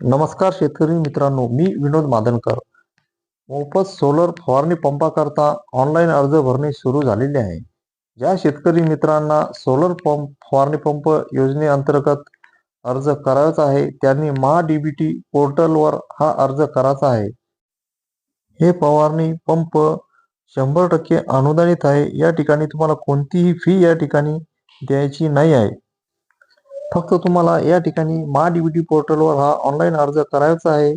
नमस्कार शेतकरी मित्रांनो मी विनोद मादनकर मोफत सोलर फवारणी पंपाकरता ऑनलाईन अर्ज भरणे सुरू झालेले आहे. ज्या शेतकरी मित्रांना सोलर पंप फवारणी पंप योजनेअंतर्गत अर्ज करायचा आहे त्यांनी महा डीबीटी पोर्टलवर हा अर्ज करायचा आहे. हे फवारणी पंप शंभर टक्के अनुदानित आहे. या ठिकाणी तुम्हाला कोणतीही फी या ठिकाणी द्यायची नाही आहे. फक्त तुम्हाला या ठिकाणी महा डीबीटी पोर्टलवर हा ऑनलाईन अर्ज करायचा आहे.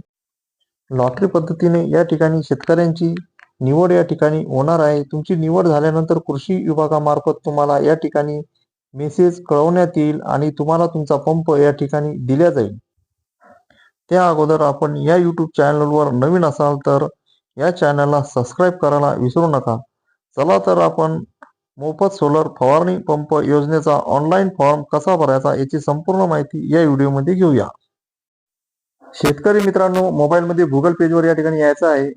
लॉटरी पद्धतीने या ठिकाणी शेतकऱ्यांची निवड या ठिकाणी होणार आहे. तुमची निवड झाल्यानंतर कृषी विभागामार्फत तुम्हाला या ठिकाणी मेसेज कळवण्यात येईल आणि तुम्हाला तुमचा पंप या ठिकाणी दिला जाईल. त्या अगोदर आपण या यूट्यूब चॅनलवर नवीन असाल तर या चॅनलला सबस्क्राईब करायला विसरू नका. चला तर आपण मोफत सोलर फवारणी पंप योजनेचा ऑनलाईन फॉर्म कसा भरायचा याची संपूर्ण माहिती या व्हिडिओमध्ये घेऊया. शेतकरी मित्रांनो मोबाईलमध्ये गुगल पेजवर या ठिकाणी यायचं आहे.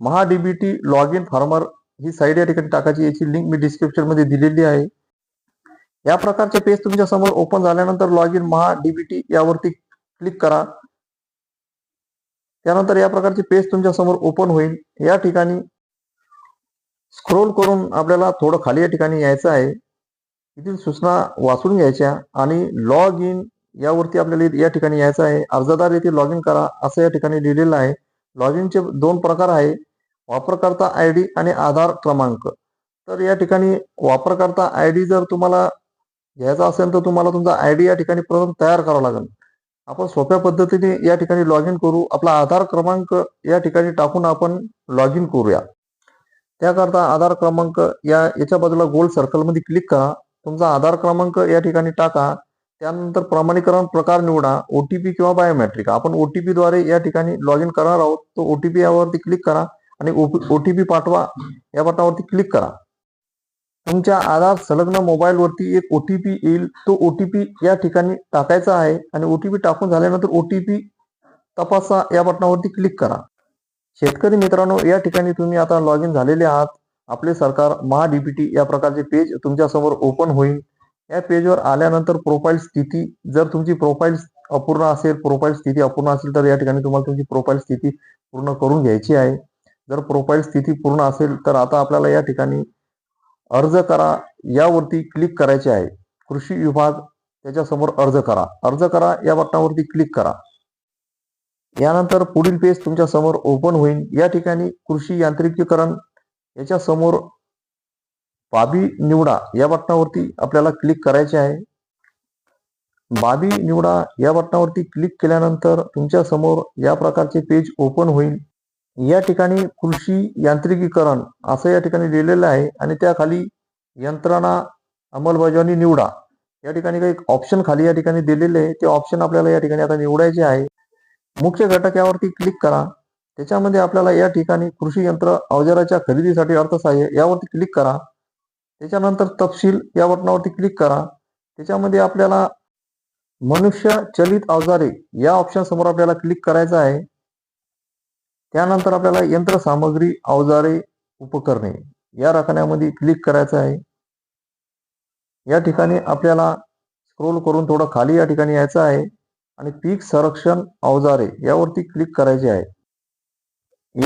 Maha DBT log in farmer he site या ठिकाणी टाकायची याची लिंक मी डिस्क्रिप्शनमध्ये दिलेली आहे. या प्रकारचे पेज तुमच्यासमोर ओपन झाल्यानंतर लॉग इन महा डीबीटी यावरती क्लिक करा. त्यानंतर या प्रकारचे पेज तुमच्यासमोर ओपन होईल. या ठिकाणी स्क्रोल करून आपल्याला थोडं खाली या ठिकाणी यायचं आहे. येथील सूचना वाचून घ्यायच्या आणि लॉग इन यावरती आपल्याला या ठिकाणी यायचं आहे. अर्जदार येथे लॉग इन करा असं या ठिकाणी लिहिलेलं आहे. लॉग इनचे दोन प्रकार आहे. वापरकर्ता आय डी आणि आधार क्रमांक. तर या ठिकाणी वापरकर्ता आय डी जर तुम्हाला घ्यायचा असेल तर तुम्हाला तुमचा आय डी या ठिकाणी प्रथम तयार करावा लागेल. आपण सोप्या पद्धतीने या ठिकाणी लॉग इन करू. आपला आधार क्रमांक या ठिकाणी टाकून आपण लॉग इन करूया. त्याकरता आधार क्रमांक या याच्या बाजूला गोल सर्कलमध्ये क्लिक करा. तुमचा आधार क्रमांक या ठिकाणी टाका. त्यानंतर प्रमाणीकरण प्रकार निवडा. ओटीपी किंवा बायोमेट्रिक आपण ओ टी द्वारे या ठिकाणी लॉग इन करणार आहोत. तो ओ टी पी यावरती क्लिक करा आणि ओ टी पी पाठवा. या बटनावरती क्लिक करा. तुमच्या आधार संलग्न मोबाईलवरती एक ओ एक ओटीपी येईल. तो ओटीपी या ठिकाणी टाकायचा आहे आणि ओ टी पी टाकून झाल्यानंतर ओ टी पी तपासा. या बटनावरती क्लिक करा. शेतकरी मित्रांनो या ठिकाणी तुम्ही आता लॉग इन झालेले आहात. आपले सरकार महा डीपीटी या प्रकारचे पेज तुमच्यासमोर ओपन होईल. या पेजवर आल्यानंतर प्रोफाईल स्थिती जर तुमची प्रोफाईल अपूर्ण असेल प्रोफाईल स्थिती अपूर्ण असेल तर या ठिकाणी तुम्हाला तुमची प्रोफाईल स्थिती पूर्ण करून घ्यायची आहे. जर प्रोफाईल स्थिती पूर्ण असेल तर आता आपल्याला या ठिकाणी अर्ज करा. यावरती क्लिक करायचे आहे. कृषी विभाग त्याच्यासमोर अर्ज करा. अर्ज करा या बटनावरती क्लिक करा. यानंतर पुढील पेज तुमच्यासमोर ओपन होईल. या ठिकाणी कृषी यांत्रिकीकरण याच्या समोर बाबी निवडा या बटनावरती आपल्याला क्लिक करायचे आहे. बाबी निवडा या बटनावरती क्लिक केल्यानंतर तुमच्यासमोर या प्रकारचे पेज ओपन होईल. या ठिकाणी कृषी यांत्रिकीकरण असं या ठिकाणी लिहिलेलं आहे आणि त्या खाली यंत्रणा अंमलबजावणी निवडा. या ठिकाणी काही ऑप्शन खाली या ठिकाणी दिलेले आहे. ते ऑप्शन आपल्याला या ठिकाणी आता निवडायचे आहे. मुख्य घटक यावरती क्लिक करा. त्याच्यामध्ये आपल्याला या ठिकाणी कृषी यंत्र अवजाराच्या खरेदीसाठी अर्थसहाय्य यावरती क्लिक करा. त्याच्यानंतर तपशील या बटनावरती क्लिक करा. त्याच्यामध्ये आपल्याला मनुष्य चलित अवजारे या ऑप्शन समोर आपल्याला क्लिक करायचं आहे. त्यानंतर आपल्याला यंत्रसामग्री अवजारे उपकरणे या रकान्यामध्ये क्लिक करायचं आहे. या ठिकाणी आपल्याला स्क्रोल करून थोडं खाली या ठिकाणी यायचं आहे. आणि पीक संरक्षण अवजारे यावरती क्लिक करायचे आहे.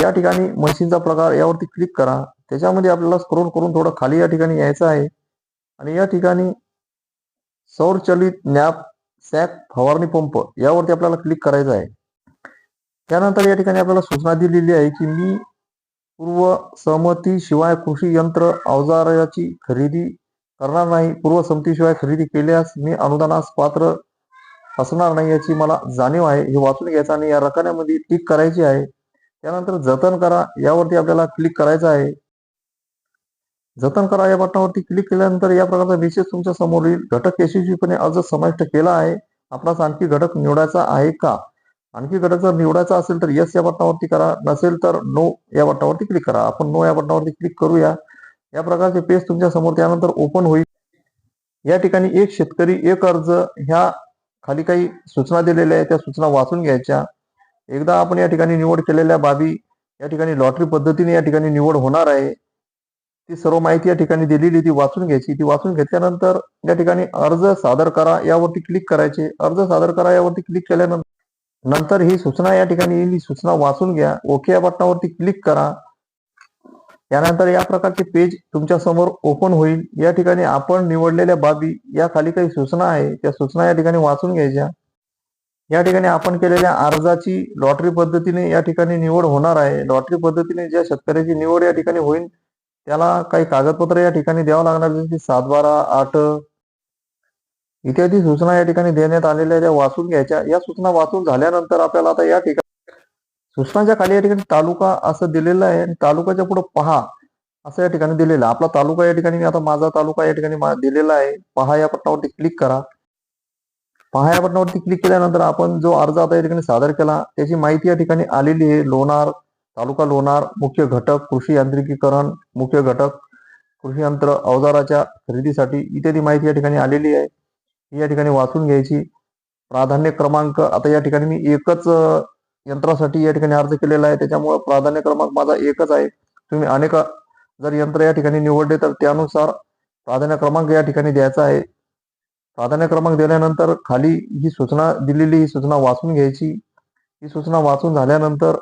या ठिकाणी मशीनचा प्रकार यावरती क्लिक करा. त्याच्यामध्ये आपल्याला स्क्रोल करून थोडं खाली या ठिकाणी यायचं आहे. आणि या ठिकाणी सौरचलित नॅप सॅक फवारणी पंप यावरती आपल्याला क्लिक करायचं आहे. त्यानंतर या ठिकाणी आपल्याला सूचना दिलेली आहे की मी पूर्व सहमतीशिवाय कृषी यंत्र अवजाराची खरेदी करणार नाही. पूर्व संमतीशिवाय खरेदी केल्यास मी अनुदानास पात्र असणार नाही याची मला जाणीव आहे. हे वाचून घ्यायचं आणि या रकान्यामध्ये टिक करायची आहे. त्यानंतर जतन करा. यावरती आपल्याला क्लिक करायचं आहे. जतन करा या बटनावरती क्लिक केल्यानंतर या प्रकारचा विशेष तुमच्यासमोर येईल. घटक यशस्वीपणे अर्ज समाविष्ट केला आहे. आपणास आणखी घटक निवडायचा आहे का? आणखी घटक जर निवडायचा असेल तर यस या बटनावरती करा. नसेल तर नो या बटनावरती क्लिक करा. आपण नो या बटनावरती क्लिक करूया. या प्रकारचे पेज तुमच्यासमोर त्यानंतर ओपन होईल. या ठिकाणी एक शेतकरी एक अर्ज ह्या खाली काही सूचना दिलेल्या आहेत त्या सूचना वाचून घ्यायच्या. एकदा आपण या ठिकाणी निवड केलेल्या बाबी या ठिकाणी लॉटरी पद्धतीने या ठिकाणी निवड होणार आहे. ती सर्व माहिती या ठिकाणी दिलेली ती वाचून घ्यायची. ती वाचून घेतल्यानंतर या ठिकाणी अर्ज सादर करा यावरती क्लिक करायचे. अर्ज सादर करा यावरती क्लिक केल्यानंतर नंतर ही सूचना या ठिकाणी येईल. सूचना वाचून घ्या. ओके या बटनावरती क्लिक करा. यानंतर या प्रकारचे पेज तुमच्यासमोर ओपन होईल. या ठिकाणी आपण निवडलेल्या बाबी या खाली काही सूचना आहे त्या सूचना या ठिकाणी वाचून घ्यायच्या. या ठिकाणी आपण केलेल्या अर्जाची लॉटरी पद्धतीने या ठिकाणी निवड होणार आहे. लॉटरी पद्धतीने ज्या शेतकऱ्याची निवड या ठिकाणी होईल त्याला काही कागदपत्र या ठिकाणी द्यावं लागणार जसे सात बारा आठ इत्यादी सूचना या ठिकाणी देण्यात आलेल्या त्या वाचून घ्यायच्या. या सूचना वाचून झाल्यानंतर आपल्याला आता या ठिकाणी सूचनाच्या खाली या ठिकाणी तालुका असं दिलेलं आहे. आणि तालुक्याच्या पुढे पहा असं या ठिकाणी दिलेलं आहे. आपला तालुका या ठिकाणी मी आता माझा तालुका या ठिकाणी दिलेला आहे. पहा या बटनावरती क्लिक करा. पहा या बटनावरती क्लिक केल्यानंतर आपण जो अर्ज आता या ठिकाणी सादर केला त्याची माहिती या ठिकाणी आलेली आहे. लोणार तालुका लोणार मुख्य घटक कृषी यांत्रिकीकरण मुख्य घटक कृषी यंत्र अवजाराच्या खरेदीसाठी इत्यादी माहिती या ठिकाणी आलेली आहे. ही या ठिकाणी वाचून घ्यायची. प्राधान्य क्रमांक आता या ठिकाणी मी एकच यंत्रासाठी या ठिकाणी अर्ज केलेला आहे. त्याच्यामुळे प्राधान्य क्रमांक माझा एकच आहे. तुम्ही अनेक जर यंत्र या ठिकाणी निवडले तर त्यानुसार प्राधान्य क्रमांक या ठिकाणी द्यायचा आहे. प्राधान्य क्रमांक दिल्यानंतर खाली ही सूचना दिलेली ही सूचना वाचून घ्यायची. ही सूचना वाचून झाल्यानंतर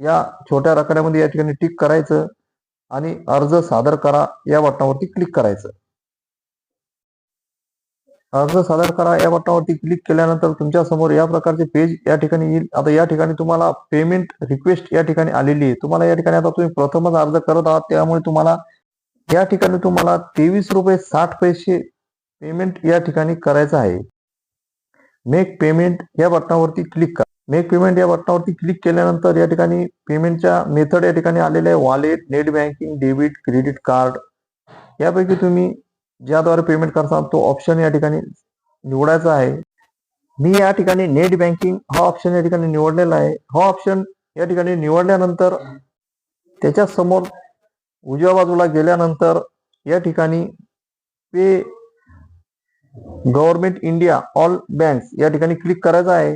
या छोट्या रकड्यामध्ये या ठिकाणी टिक करायचं आणि अर्ज सादर करा या बटनावरती क्लिक करायचं. अर्ज सादर करा. या बटनावरती क्लिक केल्यानंतर तुमच्यासमोर या प्रकारचे पेज या ठिकाणी येईल. आता या ठिकाणी तुम्हाला पेमेंट रिक्वेस्ट या ठिकाणी आलेली आहे. तुम्हाला या ठिकाणी आता तुम्ही प्रथमच अर्ज करत आहात. त्यामुळे तुम्हाला या ठिकाणी तुम्हाला तेवीस रुपये साठ पैसे पेमेंट या ठिकाणी करायचं आहे. मेक पेमेंट या बटनावरती क्लिक करा. मेक पेमेंट या बटनावरती क्लिक केल्यानंतर या ठिकाणी पेमेंटच्या मेथड या ठिकाणी आलेल्या आहे. Wallet net banking debit credit card यापैकी तुम्ही ज्याद्वारे पेमेंट करता तो ऑप्शन या ठिकाणी निवडायचा आहे. मी या ठिकाणी नेट बँकिंग हा ऑप्शन या ठिकाणी निवडलेला आहे. हा ऑप्शन या ठिकाणी निवडल्यानंतर त्याच्यासमोर उजव्या बाजूला गेल्यानंतर या ठिकाणी pay government India all banks या ठिकाणी क्लिक करायचं आहे.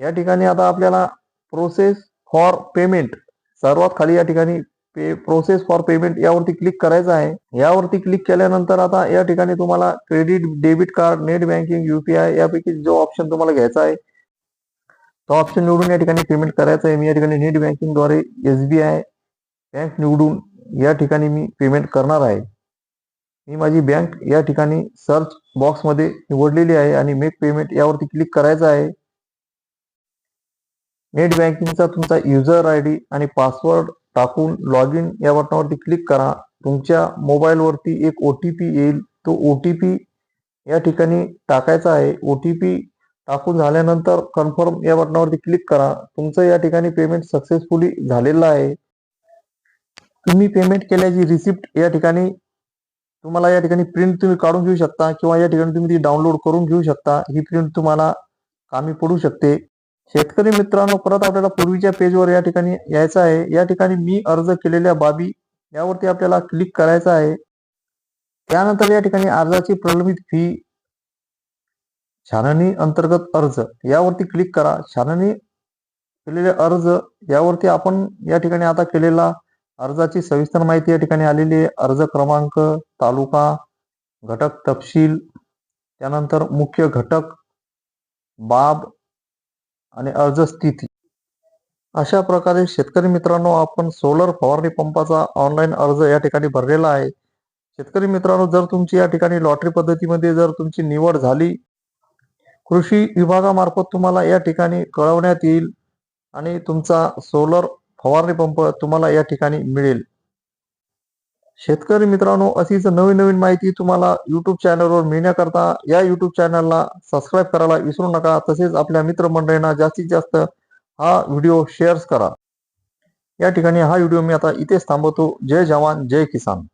या ठिकाणी आता आपल्याला प्रोसेस फॉर पेमेंट सर्वात खाली या ठिकाणी पे प्रोसेस फॉर पेमेंट यावरती क्लिक करायचं आहे. यावरती क्लिक केल्यानंतर आता या ठिकाणी तुम्हाला credit debit card net banking UPI यापैकी जो ऑप्शन तुम्हाला घ्यायचा आहे तो ऑप्शन निवडून या ठिकाणी पेमेंट करायचं आहे. मी या ठिकाणी नेट बँकिंगद्वारे एसबीआय बँक निवडून या ठिकाणी मी पेमेंट करणार आहे. मी माझी बँक या ठिकाणी सर्च बॉक्समध्ये निवडलेली आहे आणि मेक पेमेंट यावरती क्लिक करायचं आहे. नेट बँकिंगचा तुमचा युजर आय डी आणि पासवर्ड टाकून लॉग इन या बटनावरती क्लिक करा. तुमच्या मोबाईलवरती एक ओ टी पी येईल. तो ओ टी पी या ठिकाणी टाकायचा आहे. ओ टी पी टाकून झाल्यानंतर कन्फर्म या बटनावरती क्लिक करा. तुमचं या ठिकाणी पेमेंट सक्सेसफुली झालेलं आहे. तुम्ही पेमेंट केल्याची रिसिप्ट या ठिकाणी तुम्हाला या ठिकाणी प्रिंट तुम्ही काढून घेऊ शकता किंवा या ठिकाणी तुम्ही ती डाउनलोड करून घेऊ शकता. ही प्रिंट तुम्हाला कामी पडू शकते. शेतकरी मित्रांनो परत आपल्याला पूर्वीच्या पेजवर या ठिकाणी यायचं आहे. या ठिकाणी मी अर्ज केलेल्या बाबी यावरती आपल्याला क्लिक करायचं आहे. त्यानंतर या ठिकाणी अर्जाची प्रलंबित फी छाननी अंतर्गत अर्ज यावरती क्लिक करा. छाननी केलेले अर्ज यावरती आपण या ठिकाणी आता केलेला अर्जाची सविस्तर माहिती या ठिकाणी आलेली आहे. अर्ज क्रमांक तालुका घटक तपशील त्यानंतर मुख्य घटक बाब आणि अर्ज स्थिती. अशा प्रकारे शेतकरी मित्रांनो आपण सोलर फवारणी पंपाचा ऑनलाईन अर्ज या ठिकाणी भरलेला आहे. शेतकरी मित्रांनो जर तुमची या ठिकाणी लॉटरी पद्धतीमध्ये जर तुमची निवड झाली कृषी विभागामार्फत तुम्हाला या ठिकाणी कळवण्यात येईल आणि तुमचा सोलर फवारणी पंप तुम्हाला या ठिकाणी मिळेल. शेतकरी मित्रांनो अशीच नवीन नवीन माहिती तुम्हाला युट्यूब चॅनलवर मिळण्याकरता या युट्यूब चॅनलला सबस्क्राईब करायला विसरू नका. तसेच आपल्या मित्रमंडळींना जास्तीत जास्त हा व्हिडिओ शेअर्स करा. या ठिकाणी हा व्हिडिओ मी आता इथेच थांबवतो. जय जवान जय किसान.